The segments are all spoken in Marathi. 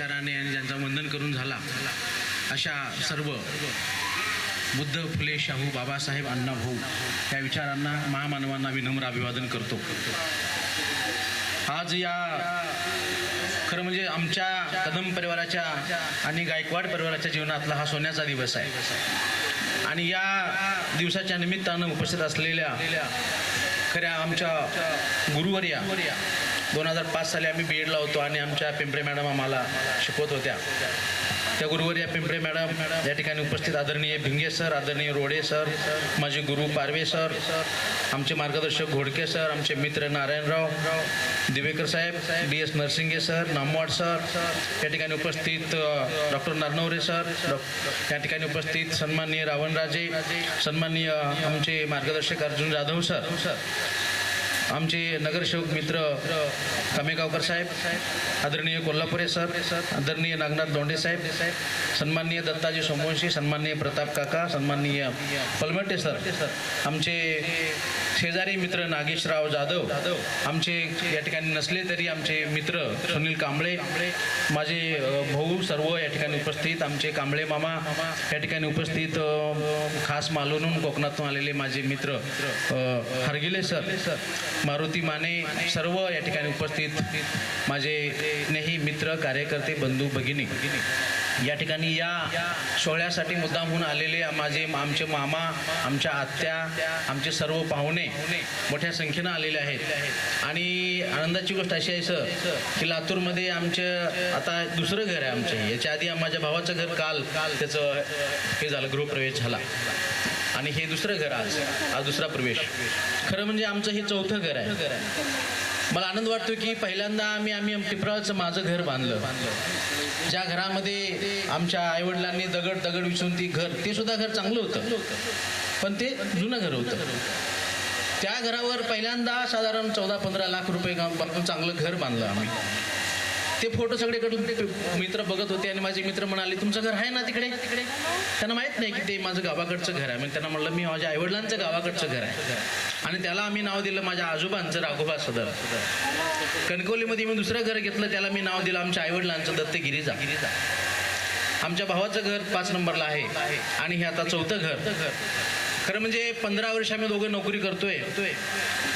विचाराने आणि ज्यांचा वंदन करून झाला अशा सर्व बुद्ध फुले शाहू बाबासाहेब अण्णा भाऊ या विचारांना महामानवांना विनम्र अभिवादन करतो. आज या खरं म्हणजे आमच्या कदम परिवाराच्या आणि गायकवाड परिवाराच्या जीवनातला हा सोन्याचा दिवस आहे. आणि या दिवसाच्या निमित्तानं उपस्थित असलेल्या खऱ्या आमच्या गुरुवर्या दोन हजार पाच साली आम्ही बी एडला होतो आणि आमच्या पिंपरे मॅडम आम्हाला शिकवत होत्या. त्या गुरुवर्या पिंपरे मॅडम या ठिकाणी उपस्थित आदरणीय भिंगे सर आदरणीय रोडे सर माझे गुरु पारवे सर आमचे मार्गदर्शक घोडके सर आमचे मित्र नारायणराव दिवेकर साहेब D S Narsinge sir Namwad sir या ठिकाणी उपस्थित डॉक्टर नारनवरे सर डॉ- या ठिकाणी उपस्थित सन्माननीय रावणराजे सन्माननीय आमचे मार्गदर्शक अर्जुन जाधव सर. आमचे नगरसेवक मित्र कामेगावकर साहेब आदरणीय कोल्हापुरे सर आदरणीय नागनाथ दोंडे साहेब सन्माननीय दत्ताजी सोमवंशी सन्माननीय प्रताप काका सन्माननीय पलमटे सर आमचे शेजारी मित्र नागेशराव जाधव आमचे या ठिकाणी नसले तरी आमचे मित्र सुनील कांबळे माझे भाऊ सर्व या ठिकाणी उपस्थित आमचे कांबळे मामा या ठिकाणी उपस्थित खास मालवणून कोकणातून आलेले माझे मित्र हरगिले सर मारुती माने सर्व या ठिकाणी उपस्थित माझे नेही मित्र कार्यकर्ते बंधू भगिनी. या ठिकाणी या सोहळ्यासाठी मुद्दामहून आलेले माझे आमचे मामा आमच्या आत्या आमचे सर्व पाहुणे मोठ्या संख्येनं आलेले आहेत. आणि आनंदाची गोष्ट अशी आहे सर की लातूरमध्ये आमचं आता दुसरं घर आहे आमचं. याच्या आधी माझ्या भावाचं घर काल काल त्याचं हे झालं गृहप्रवेश झाला. आणि हे दुसरं घर आज. आज दुसरा प्रवेश. खरं म्हणजे आमचं हे चौथं घर आहे. मला आनंद वाटतो की पहिल्यांदा आम्ही आम्ही पिंपराचं माझं घर बांधलं. ज्या घरामध्ये आमच्या आईवडिलांनी दगड दगड विसरून ती घर ते सुद्धा घर चांगलं होतं. पण ते जुनं घर होतं. त्या घरावर पहिल्यांदा साधारण चौदा पंधरा लाख रुपये चांगलं घर बांधलं आम्ही. ते फोटो सगळीकडून मित्र बघत होते आणि माझे मित्र म्हणाले तुमचं घर आहे ना तिकडे? तिकडे त्यांना माहीत नाही की ते माझं गावाकडचं घर आहे. मग त्यांना म्हणलं मी माझ्या आईवडिलांचं गावाकडचं घर आहे. आणि त्याला आम्ही नाव दिलं माझ्या आजोबांचं राघोबा सदर. कणकवलीमध्ये मी दुसरं घर घेतलं त्याला मी नाव दिलं आमच्या आईवडिलांचं दत्त गिरीजा आमच्या भावाचं घर पाच नंबरला आहे. आणि हे आता चौथं घर. खरं म्हणजे पंधरा वर्ष आम्ही दोघं नोकरी करतोय.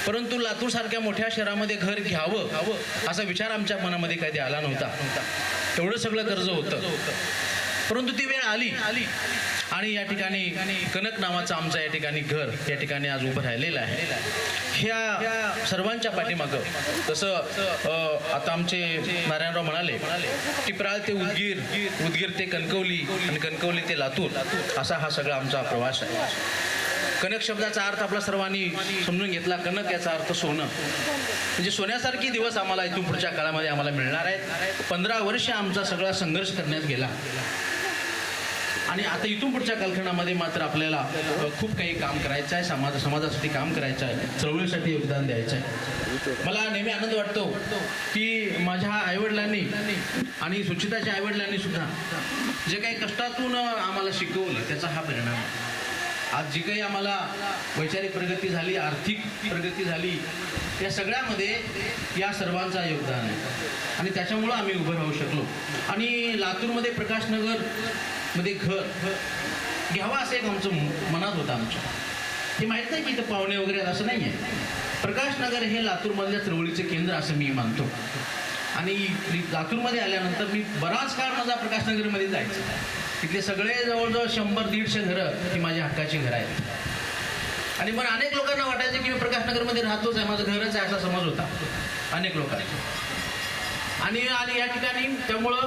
परंतु लातूर सारख्या मोठ्या शहरामध्ये घर घ्यावं असा विचार आमच्या मनामध्ये कधी आला नव्हता. एवढं सगळं कर्ज होतं. परंतु ती वेळ आली. आली आणि या ठिकाणी कनक नावाचं आमचं या ठिकाणी घर या ठिकाणी आज उभं राहिलेलं आहे. ह्या सर्वांच्या पाठीमागं तसं आता आमचे नारायणराव म्हणाले टिपराळ ते उदगीर उदगीर ते कणकवली आणि कणकवली ते लातूर असा हा सगळा आमचा प्रवास आहे. कनक शब्दाचा अर्थ आपला सर्वांनी समजून घेतला. कनक याचा अर्थ सोनं. म्हणजे सोन्यासारखी दिवस आम्हाला इथून पुढच्या काळामध्ये आम्हाला मिळणार आहेत. पंधरा वर्ष आमचा सगळा संघर्ष करण्यात गेला. आणि आता इथून पुढच्या कालखंडामध्ये मात्र आपल्याला खूप काही काम करायचं आहे. समाज समाजासाठी काम करायचं आहे. चळवळीसाठी योगदान द्यायचं आहे. मला नेहमी आनंद वाटतो की माझ्या आईवडिलांनी आणि सुचिताच्या आईवडिलांनी सुद्धा जे काही कष्टातून आम्हाला शिकवलं त्याचा हा परिणाम आहे. आज जी काही आम्हाला वैचारिक प्रगती झाली आर्थिक प्रगती झाली या सगळ्यामध्ये या सर्वांचा योगदान आहे. आणि त्याच्यामुळं आम्ही उभं राहू शकलो. आणि लातूरमध्ये प्रकाशनगरमध्ये घर घ्यावा असं एक आमचं मनात होतं आमच्या. हे माहीत नाही की इथं पाहुणे वगैरे असं नाही आहे प्रकाशनगर हे लातूरमधल्या चळवळीचे केंद्र असं मी मानतो. आणि लातूरमध्ये आल्यानंतर मी बराच काळ माझा प्रकाशनगरमध्ये जायचं. तिथले सगळे जवळजवळ शंभर दीडशे घरं ही माझ्या हक्काची घरं आहेत. आणि पण अनेक लोकांना वाटायचं की मी प्रकाशनगरमध्ये राहतोच आहे माझं घरच आहे असा समज होता. अनेक लोकांना. आणि आणि या ठिकाणी त्यामुळं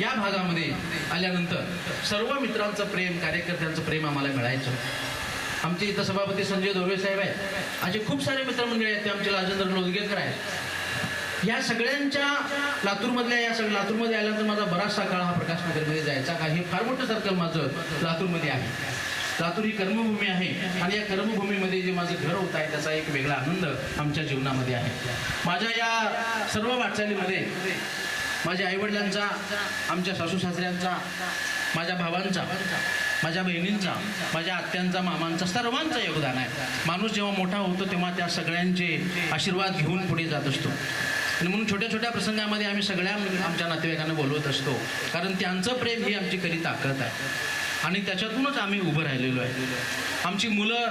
या भागामध्ये आल्यानंतर सर्व मित्रांचं प्रेम कार्यकर्त्यांचं प्रेम आम्हाला मिळायचं. आमचे इथं सभापती संजय धोरवे साहेब आहेत. असे खूप सारे मित्रमंडळी आहेत ते आमचे राजेंद्र लोदगेकर आहेत. या सगळ्यांच्या लातूरमधल्या या सगळ्या लातूरमध्ये आल्यानंतर माझा बराचसा काळ हा प्रकाशनगरमध्ये जायचा का हे फार मोठं सर्कल माझं लातूरमध्ये आहे. लातूर ही कर्मभूमी आहे आणि या कर्मभूमीमध्ये जे माझं घर होत आहे त्याचा एक वेगळा आनंद आमच्या जीवनामध्ये आहे. माझ्या या सर्व वाटचालीमध्ये माझ्या आईवडिलांचा आमच्या सासू सासऱ्यांचा माझ्या भावांचा माझ्या बहिणींचा माझ्या आत्यांचा मामांचा सर्वांचं योगदान आहे. माणूस जेव्हा मोठा होतो तेव्हा त्या सगळ्यांचे आशीर्वाद घेऊन पुढे जात असतो. आणि म्हणून छोट्या छोट्या प्रसंगामध्ये आम्ही सगळ्या आमच्या नातेवाईकांना बोलवत असतो. कारण त्यांचं प्रेम ही आमची खरी ताकद आहे. आणि त्याच्यातूनच आम्ही उभं राहिलेलो आहे. आमची मुलं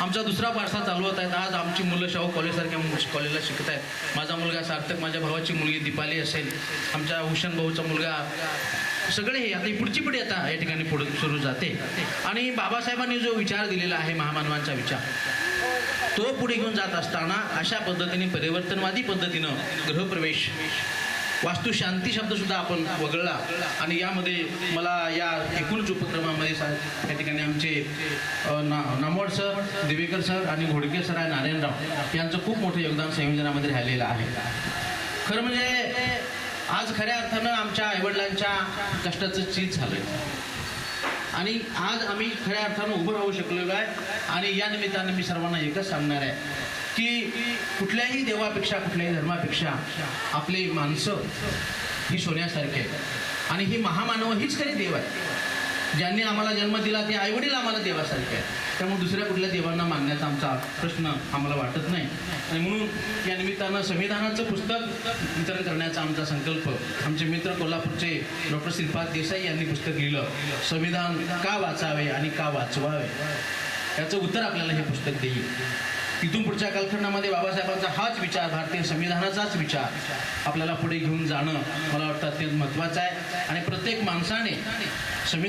आमचा दुसरा वारसा चालवत आहेत. आज आमची मुलं शाहू कॉलेजसारख्या कॉलेजला शिकत आहेत. माझा मुलगा सार्थक माझ्या भावाची मुलगी दीपाली असेल. आमच्या भूषण भाऊचा मुलगा सगळे हे आता पुढची पिढी आता या ठिकाणी पुढे सुरू जाते. आणि बाबासाहेबांनी जो विचार दिलेला आहे महामानवांचा विचार तो पुढे घेऊन जात असताना अशा पद्धतीने परिवर्तनवादी पद्धतीनं गृहप्रवेश वास्तुशांती शब्द सुद्धा आपण वगळला. आणि यामध्ये मला या एकूणच उपक्रमामध्ये सा- या ठिकाणी आमचे ना नामोड सर दिवेकर सर आणि घोडके सर आणि नारायणराव यांचं खूप मोठं योगदान संयोजनामध्ये राहिलेलं आहे. खरं म्हणजे आज खऱ्या अर्थानं आमच्या आईवडिलांच्या कष्टाचं चीज झालं आणि आज आम्ही खऱ्या अर्थानं उभं राहू शकलेलो आहे. आणि या निमित्तानं मी सर्वांना एकच सांगणार आहे की कुठल्याही देवापेक्षा कुठल्याही धर्मापेक्षा आपली माणसं ही सोन्यासारखी आहेत. आणि ही महामानव हीच खरी देव आहे ज्यांनी आम्हाला जन्म दिला ते आईवडील आम्हाला देवासारखे आहेत. त्यामुळे दुसऱ्या कुठल्या देवांना मानण्याचा आमचा प्रश्न आम्हाला वाटत नाही. आणि म्हणून या निमित्तानं संविधानाचं पुस्तक वितरण करण्याचा आमचा संकल्प आमचे मित्र कोल्हापूरचे डॉक्टर श्रीपाद देसाई यांनी पुस्तक लिहिलं. संविधान का वाचावे आणि का वाचवावे? याचं उत्तर आपल्याला हे पुस्तक देईल. तिथून पुढच्या कालखंडामध्ये बाबासाहेबांचा हाच विचार भारतीय संविधानाचाच विचार आपल्याला पुढे घेऊन जाणं मला वाटतं अत्यंत महत्त्वाचं आहे. आणि प्रत्येक माणसाने संविधान